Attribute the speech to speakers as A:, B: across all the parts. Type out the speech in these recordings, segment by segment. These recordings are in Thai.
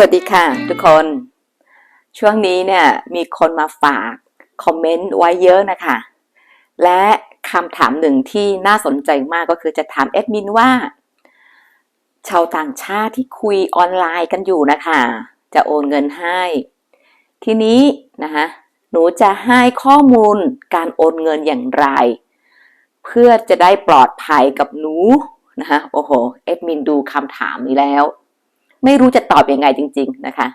A: สวัสดีค่ะทุกคน ช่วงนี้เนี่ยมีคนมาฝากคอมเมนต์ไว้เยอะนะคะ และคำถามหนึ่งที่น่าสนใจมากก็คือจะถามแอดมินว่า ชาวต่างชาติที่คุยออนไลน์กันอยู่นะคะ จะโอนเงินให้ ทีนี้นะคะหนูจะให้ข้อมูลการโอนเงินอย่างไร เพื่อจะได้ปลอดภัยกับหนูนะคะโอ้โหแอดมินดูคำถามนี้แล้ว ไม่รู้จะตอบอยังไงจริง ๆนะคะ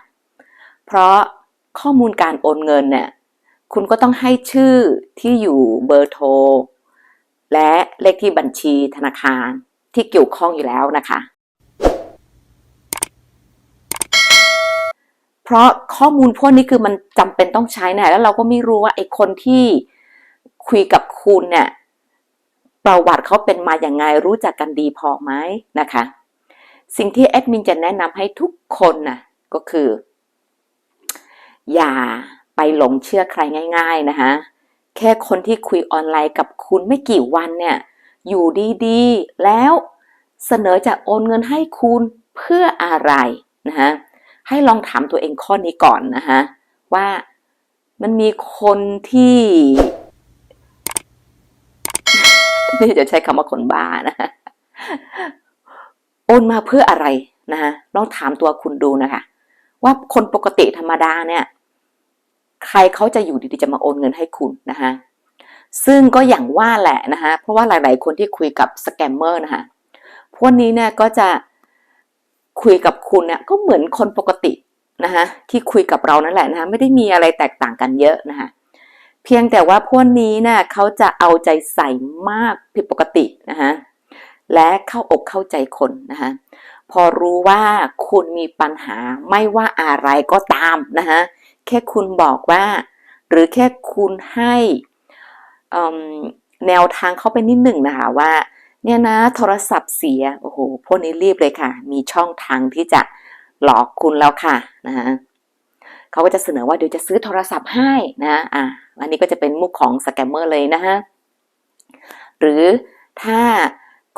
A: เพราะข้อมูลการโอนเงินเนี่ยคุณก็ต้องให้ชื่อที่อยู่เบอร์โทร และเลขที่บัญชีธนาคารที่เกี่ยวข้องอยู่แล้วนะคะ เพราะข้อมูลพวกนี้คือมันจำเป็นต้องใช้นะแล้วเราก็ไม่รู้ว่าไอ้คนที่คุยกับคุณเนี่ยประวัติเขาเป็นมาอย่างไงรู้จักกันดีพอไหมนะคะ สิ่งที่แอดมินจะแนะนำให้ทุกคนนะก็คือ อย่าไปหลงเชื่อใครง่าย ๆนะคะแค่คนที่คุยออนไลน์กับคุณไม่กี่วันเนี่ย อยู่ดีๆ แล้วเสนอจะโอนเงินให้คุณเพื่ออะไรนะคะให้ลองถามตัวเองข้อนี้ก่อนนะคะว่ามันมีคนที่ไม่จะใช้คำว่าคนบ้านะคะ นมาเพื่ออะไรนะคะลองถามตัวคุณดูนะคะ ว่าคนปกติธรรมดาเนี่ย ใครเขาจะอยู่ดีๆจะมาโอนเงินให้คุณนะคะซึ่งก็อย่างว่าแหละนะคะเพราะว่าหลายๆ คนที่คุยกับสแกมเมอร์นะคะพวกนี้เนี่ยก็จะคุยกับคุณเนี่ยก็เหมือนคนปกตินะคะที่คุยกับเรานั่นแหละนะคะไม่ได้มีอะไรแตกต่างกันเยอะนะคะเพียงแต่ว่าพวกนี้เนี่ยเขาจะเอาใจใส่มากผิดปกตินะคะ และเข้าอกเข้าใจคนนะคะพอรู้ว่าคุณมีปัญหาไม่ว่าอะไรก็ตามนะคะแค่คุณบอกว่า หรือแค่คุณให้แนวทางเขาไปนิดหนึ่งนะคะว่าเนี่ยนะโทรศัพท์เสียโอ้โหพวกนี้รีบเลยค่ะ มีช่องทางที่จะหลอกคุณแล้วค่ะนะคะเขาก็จะเสนอว่าเดี๋ยวจะซื้อโทรศัพท์ให้นะอะอันนี้ก็จะเป็นมุกของสแกมเมอร์เลยนะฮะหรือถ้า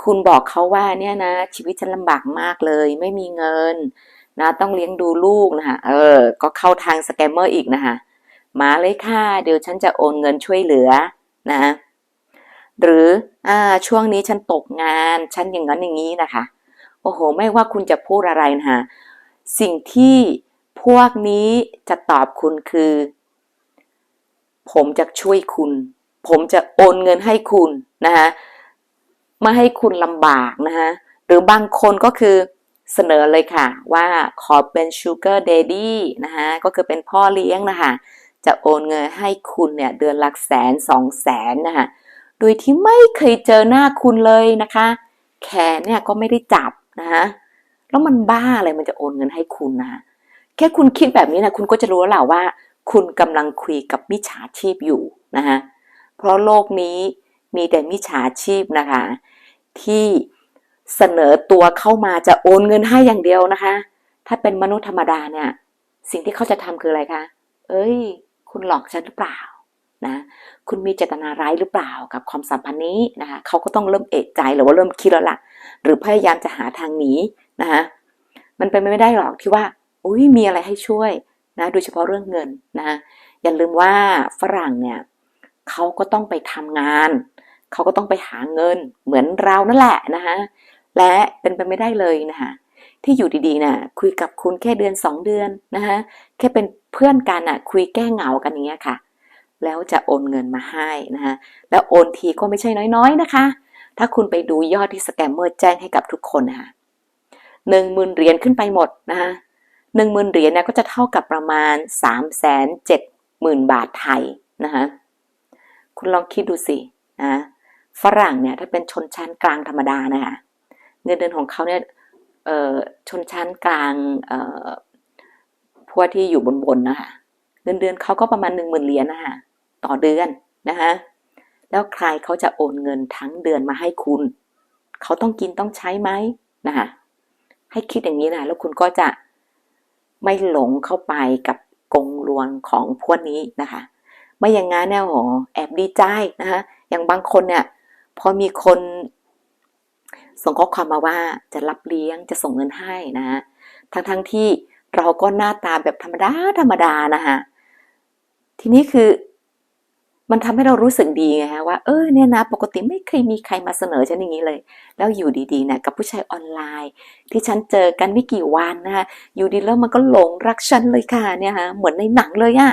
A: คุณบอกเขาว่าเนี่ยนะ ชีวิตฉันลำบากมากเลย ไม่มีเงิน นะต้องเลี้ยงดูลูกนะคะเออ ก็เข้าทางสแกมเมอร์อีกนะคะมาเลยค่ะ เดี๋ยวฉันจะโอนเงินช่วยเหลือนะหรืออ่าช่วงนี้ฉันตกงานฉันอย่างนั้นอย่างนี้นะคะ โอ้โห ไม่ว่าคุณจะพูดอะไรนะคะสิ่งที่พวกนี้จะตอบคุณคือ ผมจะช่วยคุณ ผมจะโอนเงินให้คุณนะคะ ไม่ให้คุณลำบากนะคะหรือบางคนก็คือเสนอเลยค่ะว่าขอเป็น sugar daddy นะคะก็คือเป็นพ่อเลี้ยงนะคะจะโอนเงินให้คุณเนี่ยเดือนหลักแสนสองแสนนะคะโดยที่ไม่เคยเจอหน้าคุณเลยนะคะ แขนเนี่ยก็ไม่ได้จับนะคะแล้วมันบ้าอะไรมันจะโอนเงินให้คุณนะแค่คุณคิดแบบนี้นะคุณก็จะรู้แล้วแหละว่า คุณกำลังคุยกับมิจฉาชีพอยู่นะคะเพราะโลกนี้ มีแต่มิจฉาชีพนะคะ ที่เสนอตัวเข้ามาจะโอนเงินให้อย่างเดียวนะคะ ถ้าเป็นมนุษย์ธรรมดาเนี่ย สิ่งที่เขาจะทำคืออะไรคะ เอ้ย คุณหลอกฉันหรือเปล่านะ คุณมีเจตนาร้ายหรือเปล่ากับความสัมพันธ์นี้นะคะ เขาก็ต้องเริ่มเอกใจหรือว่าเริ่มคิดแล้วล่ะ หรือพยายามจะหาทางหนีนะคะ มันเป็นไม่ได้หรอกที่ว่า อุ้ยมีอะไรให้ช่วยนะ โดยเฉพาะเรื่องเงินนะ อย่าลืมว่าฝรั่งเนี่ยเขาก็ต้องไปทำงาน เขาก็ต้องไปหาเงินเหมือนเรานั่นแหละนะคะและเป็นไปไม่ได้เลยนะคะที่อยู่ดีๆนะ่ะคุยกับคุณแค่เดือนสองเดือนนะคะแค่เป็นเพื่อนกันนะ่ะคุยแก้เหงากันอย่างเงี้ยค่ะ แล้วจะโอนเงินมาให้นะคะแล้วโอนทีก็ไม่ใช่น้อยๆนะคะ ถ้าคุณไปดูยอดที่สแกมเมอร์แจ้งให้กับทุกคนนะคะหนึ่งหมื่นเหรียญขึ้นไปหมดนะคะหนึ่งหมื่นเหรียญเนี่ยก็จะเท่ากับประมาณสามแสนเจ็ดหมื่นบาทไทยนะคะคุณลองคิดดูสินะ ฝรั่งเนี่ยถ้าเป็นชนชั้นกลางธรรมดานะคะเงินเดือนของเขาเนี่ยชนชั้นกลางพวกที่อยู่บนบนนะคะเงินเดือนเขาก็ประมาณหนึ่งหมื่นเหรียญนะคะต่อเดือนนะคะแล้วใครเขาจะโอนเงินทั้งเดือนมาให้คุณ เขาต้องกินต้องใช้ไหมนะคะให้คิดอย่างนี้นะแล้วคุณก็จะไม่หลงเข้าไปกับกงลวงของพวกนี้นะคะ ไม่อย่างงั้นเนี่ยโหแอบดีใจนะคะอย่างบางคนเนี่ย พอมีคนส่งข้อความมาว่าจะรับเลี้ยงจะส่งเงินให้นะทั้งทั้งที่เราก็หน้าตาแบบธรรมดาธรรมดานะคะ ทีนี้คือมันทำให้เรารู้สึกดีไงฮะว่าเออเนี่ยนะ ปกติไม่เคยมีใครมาเสนอฉันอย่างนี้เลย แล้วอยู่ดีๆเนี่ยกับผู้ชายออนไลน์ ที่ฉันเจอกันไม่กี่วันนะคะอยู่ดีแล้วมันก็หลงรักฉันเลยค่ะเนี่ยฮะเหมือนในหนังเลยอะ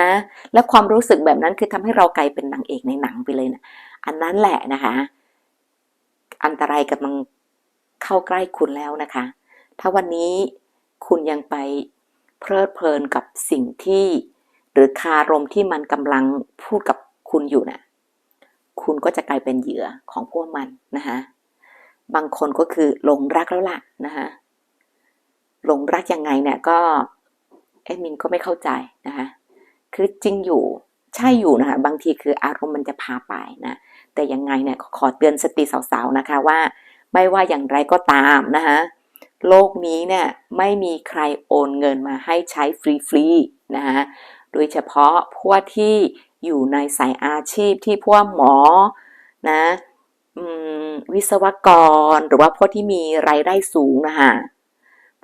A: นะ และความรู้สึกแบบนั้นคือทำให้เรากลายเป็นนางเอกในหนังไปเลยนะ อันนั้นแหละนะคะ อันตรายกำลังเข้าใกล้คุณแล้วนะคะ ถ้าวันนี้คุณยังไปเพลิดเพลินกับสิ่งที่ หรือคารมที่มันกำลังพูดกับคุณอยู่นะ่ะคุณก็จะกลายเป็นเหยื่อของพวกมันนะคะบางคนก็คือหลงรักแล้วล่ะนะคะหลงรักยังไงเนี่ยก็แอดมินก็ไม่เข้าใจนะคะคือจริงอยู่ ใช่อยู่นะคะบางทีคืออารมณ์มันจะพาไปนะแต่ยังไงเนี่ยขอเตือนสติสาวๆนะคะว่า ไม่ว่าอย่างไรก็ตามนะคะโลกนี้เนี่ยไม่มีใครโอนเงินมาให้ใช้ฟรีๆนะคะโดยเฉพาะพวกที่อยู่ในสายอาชีพที่พวกหมอนะวิศวกรหรือว่าพวกที่มีรายได้สูงนะคะ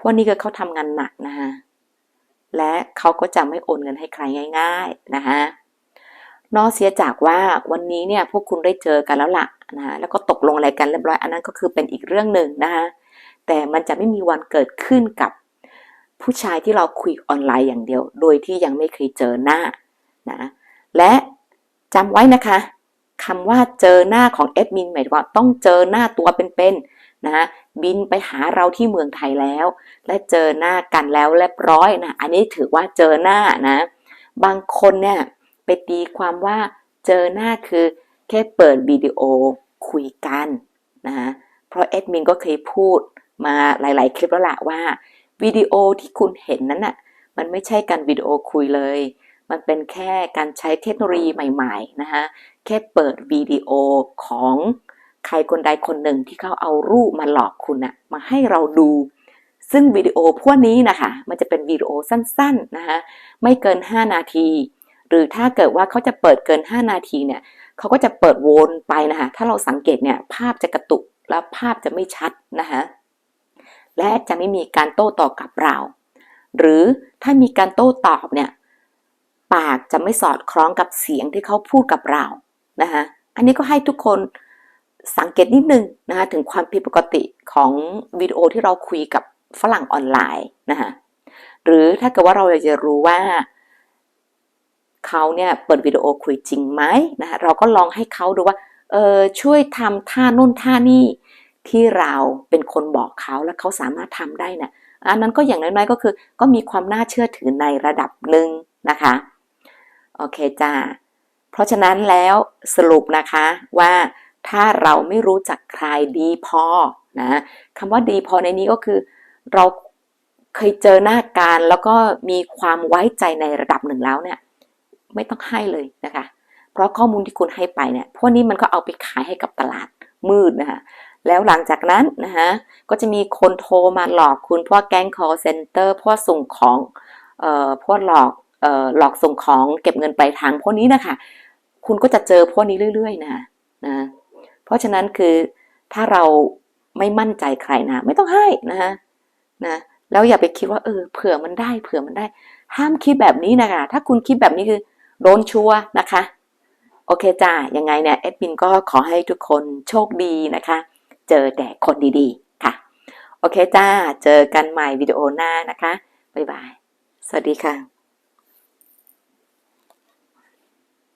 A: พวกนี้ก็เขาทำงานหนักนะคะและเขาก็จะไม่โอนเงินให้ใครง่าย ๆนะคะ นอกเสียจากว่าวันนี้เนี่ยพวกคุณได้เจอกันแล้วล่ะนะแล้วก็ตกลงอะไรกันเรียบร้อยอันนั้นก็คือเป็นอีกเรื่องหนึ่งนะคะแต่มันจะไม่มีวันเกิดขึ้นกับผู้ชายที่เราคุยออนไลน์อย่างเดียว โดยที่ยังไม่เคยเจอหน้านะและจำไว้นะคะคำว่าเจอหน้าของแอดมินหมายถึงว่าต้องเจอหน้าตัวเป็นๆนะบินไปหาเราที่เมืองไทยแล้ว และเจอหน้ากันแล้วเรียบร้อยนะอันนี้ถือว่าเจอหน้านะ บางคนเนี่ย ไปตีความว่าเจอหน้าคือแค่เปิดวิดีโอคุยกันนะะเพราะแอดมินก็เคยพูดมาหลาย ๆ คลิปแล้วละว่าวิดีโอที่คุณเห็นนั้นน่ะมันไม่ใช่การวิดีโอคุยเลย มันเป็นแค่การใช้เทคโนโลยีใหม่ ๆ นะคะแค่เปิดวิดีโอของใครคนใดคนหนึ่งที่เขาเอารูปมาหลอกคุณนะมาให้เราดู ซึ่งวิดีโอพวกนี้นะคะ มันจะเป็นวิดีโอสั้นๆนะคะไม่เกิน 5 นาที หรือถ้าเกิดว่าเขาจะเปิดเกิน 5 นาทีเนี่ยเขาก็จะเปิดวนไปนะคะถ้าเราสังเกตเนี่ยภาพจะกระตุกแล้วภาพจะไม่ชัดนะคะและจะไม่มีการโต้ตอบกับเรา หรือถ้ามีการโต้ตอบเนี่ยปากจะไม่สอดคล้องกับเสียงที่เขาพูดกับเรานะคะอันนี้ก็ให้ทุกคนสังเกตนิดนึงนะคะถึงความผิดปกติของวิดีโอที่เราคุยกับฝรั่งออนไลน์นะคะหรือถ้าเกิดว่าเราอยากจะรู้ว่า เขาเนี่ยเปิดวิดีโอคุยจริงไหมนะคะเราก็ลองให้เขาดูว่าเออช่วยทำท่านู่นท่านี่ที่เราเป็นคนบอกเขาแล้วเขาสามารถทำได้นะ่ะอันนั้นก็อย่างน้อยๆก็คือ ก็มีความน่าเชื่อถือในระดับหนึ่งนะคะโอเคจ้าเพราะฉะนั้นแล้วสรุปนะคะว่าถ้าเราไม่รู้จักใครดีพอนะคำว่าดีพอในนี้ก็คือ เราเคยเจอหน้าการแล้วก็มีความไว้ใจในระดับหนึ่งแล้วเนี่ย ไม่ต้องให้เลยนะคะ เพราะข้อมูลที่คุณให้ไปเนี่ยพวกนี้มันก็เอาไปขายให้กับตลาดมืดนะคะแล้วหลังจากนั้นนะคะก็จะมีคนโทรมาหลอกคุณพวกแก๊ง call center พวกส่งของเอ่อพวกหลอกเอ่อหลอกส่งของเก็บเงินปลายทางพวกนี้นะคะ คุณก็จะเจอพวกนี้เรื่อย ๆ นะนะ เพราะฉะนั้นคือถ้าเราไม่มั่นใจใครนะ ไม่ต้องให้นะนะแล้วอย่าไปคิดว่าเออเผื่อมันได้เผื่อมันได้ ห้ามคิดแบบนี้นะคะถ้าคุณคิดแบบนี้คือ โดนชัวนะคะ โอเคจ้ายังไงเนี่ยแอดมินก็ขอให้ทุกคนโชคดีนะคะ เจอแต่คนดีๆค่ะ โอเคจ้า เจอกันใหม่วิดีโอหน้านะคะ บ๊ายบาย สวัสดีค่ะ